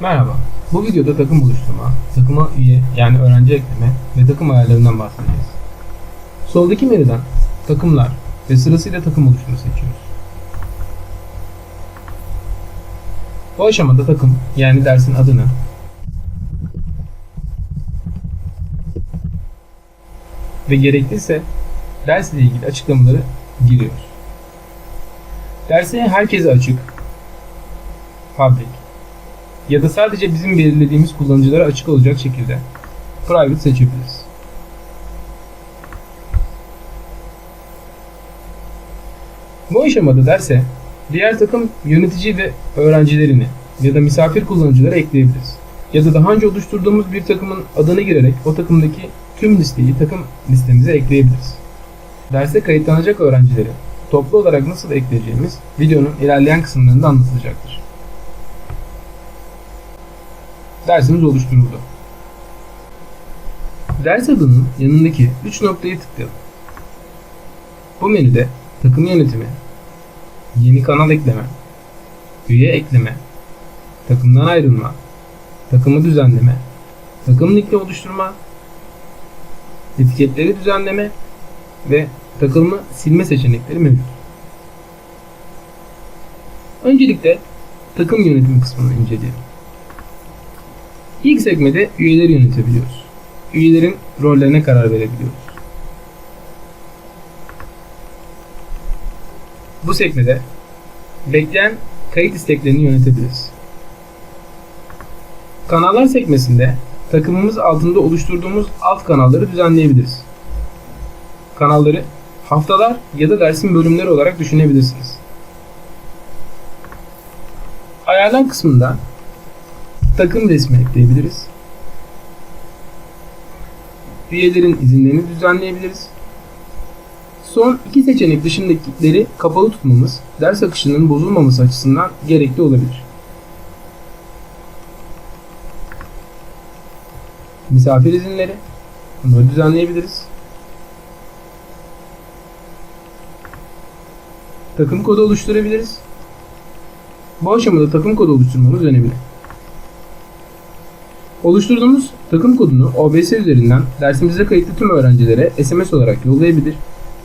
Merhaba. Bu videoda takım oluşturma, takıma üye yani öğrenci ekleme ve takım ayarlarından bahsedeceğiz. Soldaki menüden takımlar ve sırasıyla takım oluşturma seçiyoruz. Bu aşamada takım yani dersin adını, ve gerekliyse dersle ilgili açıklamaları giriyoruz. Derse herkese açık, public ya da sadece bizim belirlediğimiz kullanıcılara açık olacak şekilde private seçebiliriz. Bu aşamada derse diğer takım yönetici ve öğrencilerini ya da misafir kullanıcıları ekleyebiliriz. Ya da daha önce oluşturduğumuz bir takımın adını girerek o takımdaki tüm listeyi takım listemize ekleyebiliriz. Derse kayıtlanacak öğrencileri toplu olarak nasıl ekleyeceğimiz videonun ilerleyen kısımlarında anlatılacaktır. Dersimiz oluşturuldu. Ders adının yanındaki 3 noktayı tıklayalım. Bu menüde takım yönetimi, yeni kanal ekleme, üye ekleme, takımdan ayrılma, takımı düzenleme, takım linkli oluşturma, etiketleri düzenleme ve takımı silme seçenekleri mevcut. Öncelikle takım yönetimi kısmını inceleyelim. İlk sekmede üyeleri yönetebiliyoruz. Üyelerin rollerine karar verebiliyoruz. Bu sekmede bekleyen kayıt isteklerini yönetebiliriz. Kanallar sekmesinde takımımız altında oluşturduğumuz alt kanalları düzenleyebiliriz. Kanalları haftalar ya da dersin bölümleri olarak düşünebilirsiniz. Ayarlar kısmında takım resmi ekleyebiliriz. Üyelerin izinlerini düzenleyebiliriz. Son iki seçenek dışındakileri kapalı tutmamız ders akışının bozulmaması açısından gerekli olabilir. Misafir izinleri bunları düzenleyebiliriz. Takım kodu oluşturabiliriz. Bu aşamada takım kodu oluşturmamız önemli. Oluşturduğumuz takım kodunu OBS üzerinden dersimize kayıtlı tüm öğrencilere SMS olarak yollayabilir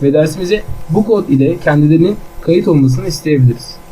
ve dersimize bu kod ile kendilerinin kayıt olmasını isteyebiliriz.